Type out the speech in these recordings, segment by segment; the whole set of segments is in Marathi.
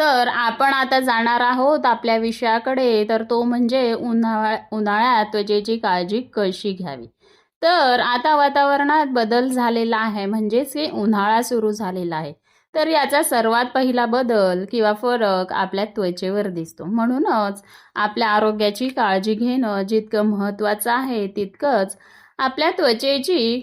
तर आपण आता जाणार आहोत आपल्या विषयाकडे. तर तो म्हणजे उन्हाळ्या उन्हाळ्यात त्वचेची काळजी कशी घ्यावी? तर आता वातावरणात बदल झालेला आहे. म्हणजेच की उन्हाळा सुरू झालेला आहे. तर याचा सर्वात पहिला बदल किंवा फरक आपल्या त्वचेवर दिसतो. म्हणूनच आपल्या आरोग्याची काळजी घेणं जितकं महत्त्वाचं आहे तितकंच आपल्या त्वचेची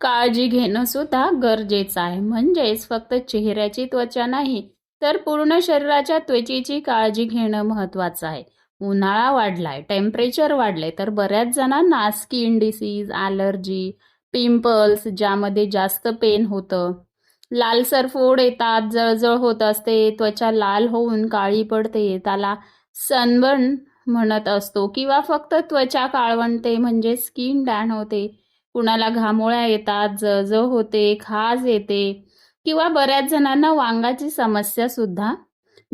काळजी घेणं सुद्धा गरजेचं आहे. म्हणजेच फक्त चेहऱ्याची त्वचा नाही तर पूर्ण शरीराच्या त्वचेची काळजी घेणं महत्त्वाचं आहे. उन्हाळा वाढलाय टेम्परेचर वाढलंय तर बऱ्याच जणांना स्किन डिसीज ॲलर्जी पिंपल्स ज्यामध्ये जास्त पेन होतं. लालसर फोड येतात जळजळ होत असते त्वचा लाल होऊन काळी पडते त्याला सनबर्न म्हणत असतो किंवा फक्त त्वचा काळवणते म्हणजे स्किन डॅन होते. कुणाला घामोळ्या येतात जळजळ होते खाज येते. किंवा बऱ्याच जणांना वांगाची समस्या सुद्धा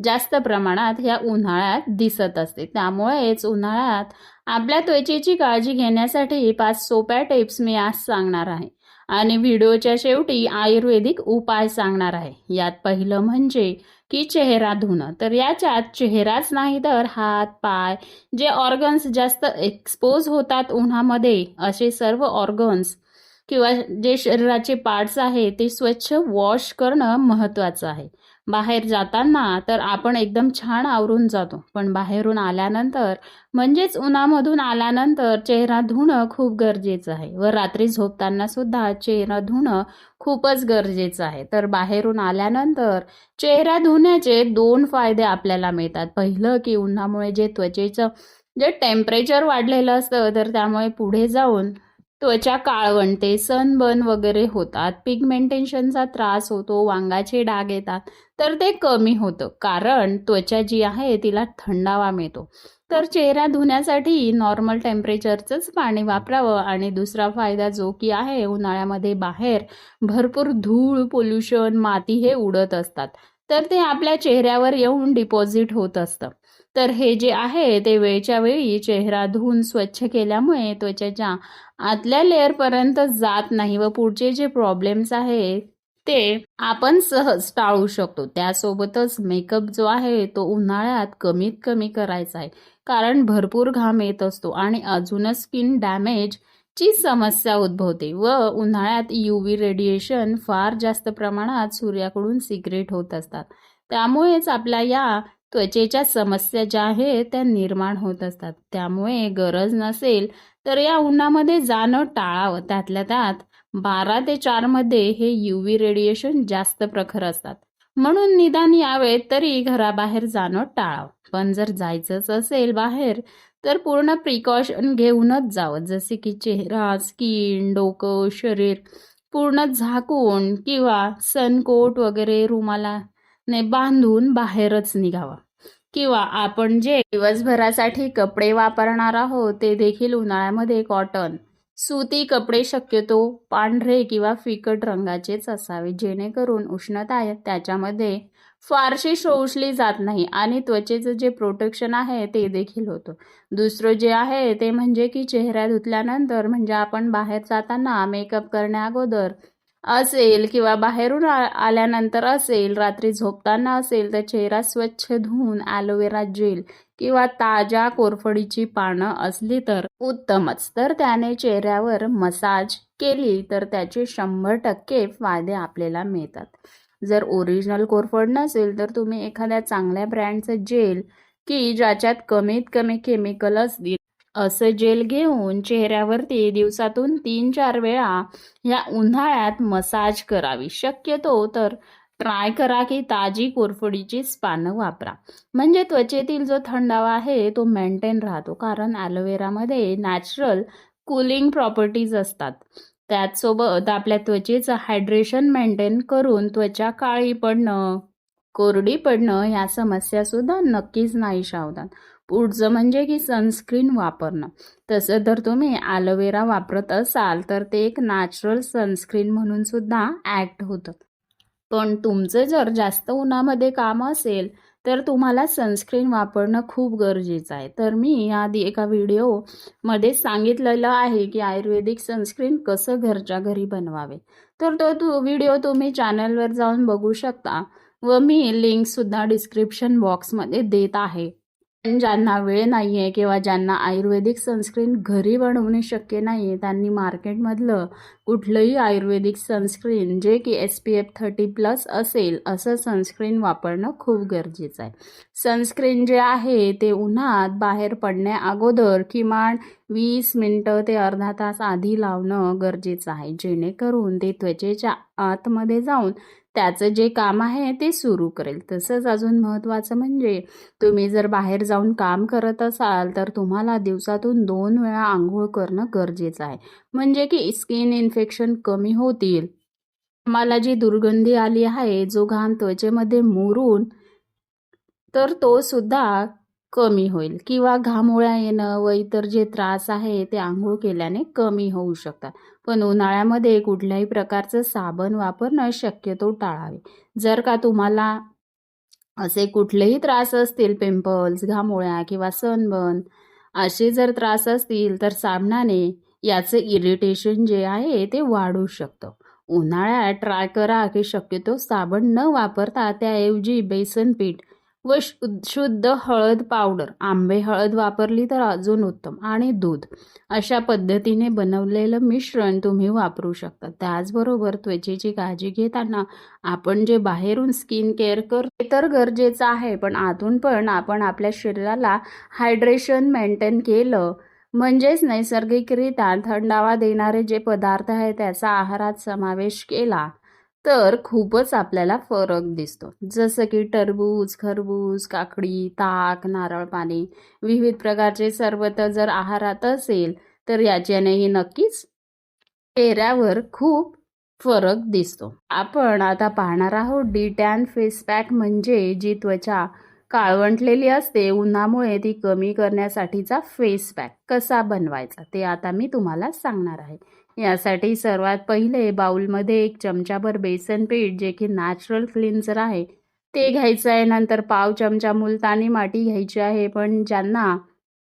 जास्त प्रमाणात ह्या उन्हाळ्यात दिसत असते. त्यामुळेच उन्हाळ्यात आपल्या त्वचेची काळजी घेण्यासाठी पाच सोप्या टिप्स मी आज सांगणार आहे. आणि व्हिडिओच्या शेवटी आयुर्वेदिक उपाय सांगणार आहे. यात पहिलं म्हणजे की चेहरा धुणं. तर याच्यात चेहराच नाही तर हात पाय जे ऑर्गन्स जास्त एक्सपोज होतात उन्हामध्ये असे सर्व ऑर्गन्स किंवा जे शरीराचे पार्ट्स आहे ते स्वच्छ वॉश करणं महत्त्वाचं आहे. बाहेर जाताना तर आपण एकदम छान आवरून जातो. पण बाहेरून आल्यानंतर म्हणजेच उन्हामधून आल्यानंतर चेहरा धुणं खूप गरजेचं आहे. व रात्री झोपताना सुद्धा चेहरा धुणं खूपच गरजेचं आहे. तर बाहेरून आल्यानंतर चेहरा धुण्याचे दोन फायदे आपल्याला मिळतात. पहिलं की उन्हामुळे जे त्वचेचं जे टेम्परेचर वाढलेलं असतं तर त्यामुळे पुढे जाऊन त्वचा काळवणते सनबर्न वगैरे होतात. पिगमेंटेशनचा त्रास होतो वांगाचे डाग येतात. तर ते कमी होतं कारण त्वचा जी आहे तिला थंडावा मिळतो. तर चेहरा धुण्यासाठी नॉर्मल टेम्परेचरचंच पाणी वापरावं आणि दुसरा फायदा जो की आहे उन्हाळ्यामध्ये बाहेर भरपूर धूळ पोल्युशन माती हे उडत असतात. तर ते आपल्या चेहऱ्यावर येऊन डिपॉझिट होत असतं. तर हे जे आहे ते वेळच्या वेळी चेहरा धुवून स्वच्छ केल्यामुळे त्वचेच्या आतल्या लेअरपर्यंत जात नाही व पुढचे जे प्रॉब्लेम्स आहेत ते आपण सहज टाळू शकतो. त्यासोबतच मेकअप जो आहे तो उन्हाळ्यात कमीत कमी करायचा आहे. कारण भरपूर घाम येत असतो आणि अजूनच स्किन डॅमेज ची समस्या उद्भवते व उन्हाळ्यात यूव्ही रेडिएशन फार जास्त प्रमाणात सूर्याकडून सिक्रेट होत असतात. त्यामुळेच आपल्या या त्वचेच्या समस्या ज्या आहेत त्या निर्माण होत असतात. त्यामुळे गरज नसेल तर या उन्हामध्ये जाणं टाळावं. त्यातल्या त्यात बारा ते चारमध्ये हे यूव्ही रेडिएशन जास्त प्रखर असतात. म्हणून निदान यावेत तरी घराबाहेर जाणं टाळावं. पण जर जायचंच असेल बाहेर तर पूर्ण प्रिकॉशन घेऊनच जावं. जसे की चेहरा स्किन डोकं शरीर पूर्ण झाकून किंवा सनकोट वगैरे रुमाला ने बांधून बाहेरच निघावा. किंवा आपण जे दिवसभरासाठी कपडे वापरणार आहोत ते देखील उन्हाळ्यामध्ये कॉटन सुती कपडे शक्यतो पांढरे किंवा फिकट रंगाचेच असावे जेणेकरून उष्णता त्याच्यामध्ये फारशी शोषली जात नाही आणि त्वचेचं जे प्रोटेक्शन आहे ते देखील होतं. दुसरं जे आहे ते म्हणजे की चेहरा धुतल्यानंतर म्हणजे आपण बाहेर जाताना मेकअप करण्या अगोदर असेल किंवा बाहेरून आल्यानंतर असेल रात्री झोपताना असेल तर चेहरा स्वच्छ धुवून ॲलोवेरा जेल किंवा ताज्या कोरफडीची पानं असली तर उत्तमच. तर त्याने चेहऱ्यावर मसाज केली तर त्याचे शंभर टक्के फायदे आपल्याला मिळतात. जर ओरिजिनल कोरफड नसेल तर तुम्ही एखाद्या चांगल्या ब्रँडचं जेल की ज्याच्यात कमीत कमी केमिकल असतील असं जेल घेऊन चेहऱ्यावरती दिवसातून तीन चार वेळा या उन्हाळ्यात मसाज करावी. शक्यतो तर ट्राय करा की ताजी कोरफडीचीच पानं वापरा. म्हणजे त्वचेतील जो थंडावा आहे तो मेंटेन राहतो. कारण ॲलोवेरामध्ये नॅचरल कुलिंग प्रॉपर्टीज असतात. त्याचसोबत आपल्या त्वचेचं हायड्रेशन मेंटेन करून त्वचा काळी पडणं कोरडी पडणं या समस्यासुद्धा नक्कीच नाही होतात पुढचं म्हणजे की सनस्क्रीन वापरणं. तसं तर तुम्ही ॲलोवेरा वापरत असाल तर ते एक नॅचरल सनस्क्रीन म्हणून सुद्धा ॲक्ट होतं. पण तुमचं जर जास्त उन्हामध्ये काम असेल तर तुम्हाला सनस्क्रीन वापरणं खूप गरजेचं आहे. तर मी आधी एका व्हिडिओमध्ये सांगितलेलं आहे की आयुर्वेदिक सनस्क्रीन कसं घरच्या घरी बनवावे. तर तो तू व्हिडिओ तुम्ही चॅनलवर जाऊन बघू शकता व मी लिंकसुद्धा डिस्क्रिप्शन बॉक्समध्ये देत आहे. पण ज्यांना वेळ नाही आहे किंवा ज्यांना आयुर्वेदिक सनस्क्रीन घरी बनवणे शक्य नाही आहे त्यांनी मार्केटमधलं कुठलंही आयुर्वेदिक सनस्क्रीन जे की S P F thirty plus असेल असं सनस्क्रीन वापरणं खूप गरजेचं आहे. सनस्क्रीन जे आहे ते उन्हात बाहेर पडण्या अगोदर किमान वीस मिनटं ते अर्धा तास आधी लावणं गरजेचं आहे. जेणेकरून ते त्वचेच्या आतमध्ये जाऊन त्याचं जे काम आहे ते सुरू करेल. तसंच अजून महत्त्वाचं म्हणजे तुम्ही जर बाहेर जाऊन काम करत असाल तर तुम्हाला दिवसातून दोन वेळा आंघोळ करणं गरजेचं आहे. म्हणजे की स्किन इन्फेक्शन कमी होतील. मला जी दुर्गंधी आली आहे जो घाम त्वचेमध्ये मुरून तर तो सुद्धा कमी होईल किंवा घामोळ्या येणं व इतर जे त्रास आहे ते आंघोळ केल्याने कमी होऊ शकतात. पण उन्हाळ्यामध्ये कुठल्याही प्रकारचं साबण वापरणं शक्यतो टाळावे. जर का तुम्हाला असे कुठलेही त्रास असतील पिंपल्स घामोळ्या किंवा सनबर्न असे जर त्रास असतील तर साबणाने याचं इरिटेशन जे आहे ते वाढू शकतं. उन्हाळ्यात ट्राय करा की शक्यतो साबण न वापरता त्याऐवजी बेसन पीठ व शुद्ध हळद पावडर. आंबे हळद वापरली तर अजून उत्तम. आणि दूध. अशा पद्धतीने बनवलेलं मिश्रण तुम्ही वापरू शकता. त्याचबरोबर त्वचेची काळजी घेताना आपण जे बाहेरून स्किन केअर करतो तर गरजेचं आहे. पण आतून पण आपण आपल्या शरीराला हायड्रेशन मेंटेन केलं म्हणजेच नैसर्गिकरित्या थंडावा देणारे जे पदार्थ आहे त्याचा आहारात समावेश केला. तर खूपच आपल्याला फरक दिसतो. जसं की टरबूज खरबूज काकडी ताक नारळ पाणी विविध प्रकारचे सरबत जर आहारात असेल तर याच्यानेही नक्कीच चेहऱ्यावर खूप फरक दिसतो. आपण आता पाहणार आहोत डी टॅन फेस पॅक म्हणजे जी त्वचा काळवंटलेली असते उन्हामुळे ती कमी करण्यासाठीचा फेस पॅक कसा बनवायचा ते आता मी तुम्हाला सांगणार आहे. यासाठी सर्वात पहिले बाउलमध्ये एक चमचाभर बेसन पीठ जे की नॅचरल क्लिन्झर आहे ते घ्यायचं आहे. नंतर पाव चमचा मुलतानी माती घ्यायची आहे. पण ज्यांना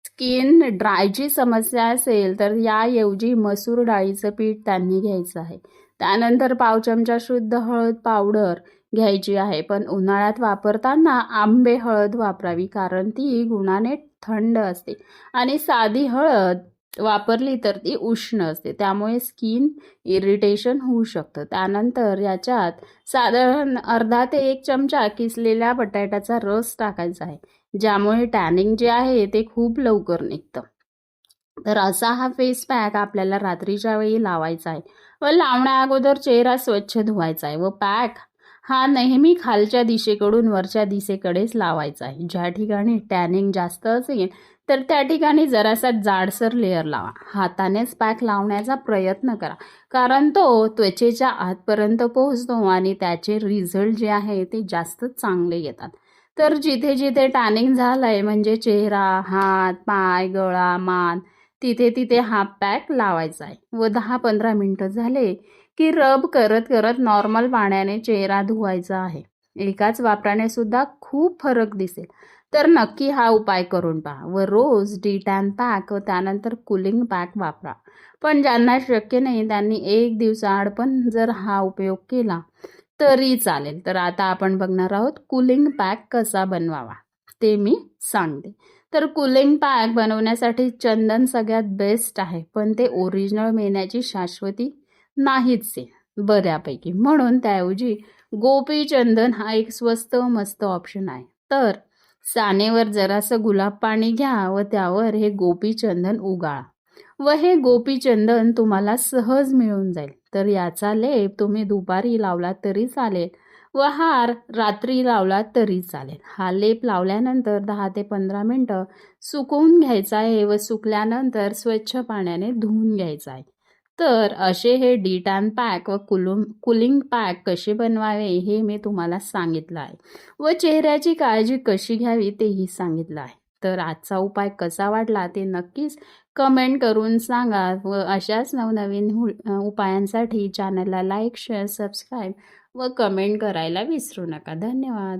स्किन ड्रायची समस्या असेल तर याऐवजी मसूर डाळीचं पीठ त्यांनी घ्यायचं आहे. त्यानंतर पाव चमचा शुद्ध हळद पावडर घ्यायची आहे. पण उन्हाळ्यात वापरताना आंबे हळद वापरावी कारण ती गुणाने थंड असते. आणि साधी हळद वापरली तर ती उष्ण असते. त्यामुळे स्किन इरिटेशन होऊ शकतं. त्यानंतर याच्यात साधारण अर्धा ते एक चमचा किसलेल्या बटाट्याचा रस टाकायचा आहे ज्यामुळे टॅनिंग जे आहे ते खूप लवकर निघतं. तर असा हा फेस पॅक आपल्याला रात्रीच्या वेळी लावायचा आहे. व लावण्या अगोदर चेहरा स्वच्छ धुवायचा आहे. व पॅक हा नेहमी खालच्या दिशेकडून वरच्या दिशेकडेच लावायचा आहे. ज्या ठिकाणी टॅनिंग जास्त असेल तर त्या ठिकाणी जरासा जाडसर लेअर लावा. हातानेच पॅक लावण्याचा प्रयत्न करा. कारण तो त्वचेच्या आतपर्यंत पोहोचतो आणि त्याचे रिझल्ट जे आहे ते जास्त चांगले येतात. तर जिथे जिथे टॅनिंग झालंय म्हणजे चेहरा हात पाय गळा मान तिथे तिथे हा पॅक लावायचा आहे. व दहा पंधरा मिनटं झाले की रब करत करत नॉर्मल पाण्याने चेहरा धुवायचा आहे. एकाच वापराने सुद्धा खूप फरक दिसेल. तर नक्की हा उपाय करून पहा व रोज डी टॅन पॅक व त्यानंतर कुलिंग पॅक वापरा. पण ज्यांना शक्य नाही त्यांनी एक दिवसाआड पण जर हा उपयोग केला तरी चालेल. तर आता आपण बघणार आहोत कुलिंग पॅक कसा बनवावा ते मी सांगते. तर कुलिंग पॅक बनवण्यासाठी चंदन सगळ्यात बेस्ट आहे. पण ते ओरिजिनल मिळण्याची शाश्वती नाहीच आहे बऱ्यापैकी. म्हणून त्याऐवजी गोपीचंदन हा एक स्वस्त मस्त ऑप्शन आहे. तर सानेवर जरासं गुलाब पाणी घ्या व त्यावर हे गोपीचंदन उगाळा. व हे गोपीचंदन तुम्हाला सहज मिळून जाईल. तर याचा लेप तुम्ही दुपारी लावला तरी चालेल व हार रात्री लावला तरी चालेल. हा लेप लावल्यानंतर दहा ते पंधरा मिनटं सुकवून घ्यायचा आहे व सुकल्यानंतर स्वच्छ पाण्याने धुवून घ्यायचा आहे. तर असे हे डी टॅन पॅक व कुलुम कुलिंग पॅक कसे बनवावे हे मी तुम्हाला सांगितलं आहे. व चेहऱ्याची काळजी कशी घ्यावी तेही सांगितलं आहे. तर आजचा उपाय कसा वाटला ते नक्कीच कमेंट करून सांगा व अशाच नवनवीन उपायांसाठी चॅनलला लाईक शेअर सबस्क्राईब व कमेंट करायला विसरू नका. धन्यवाद.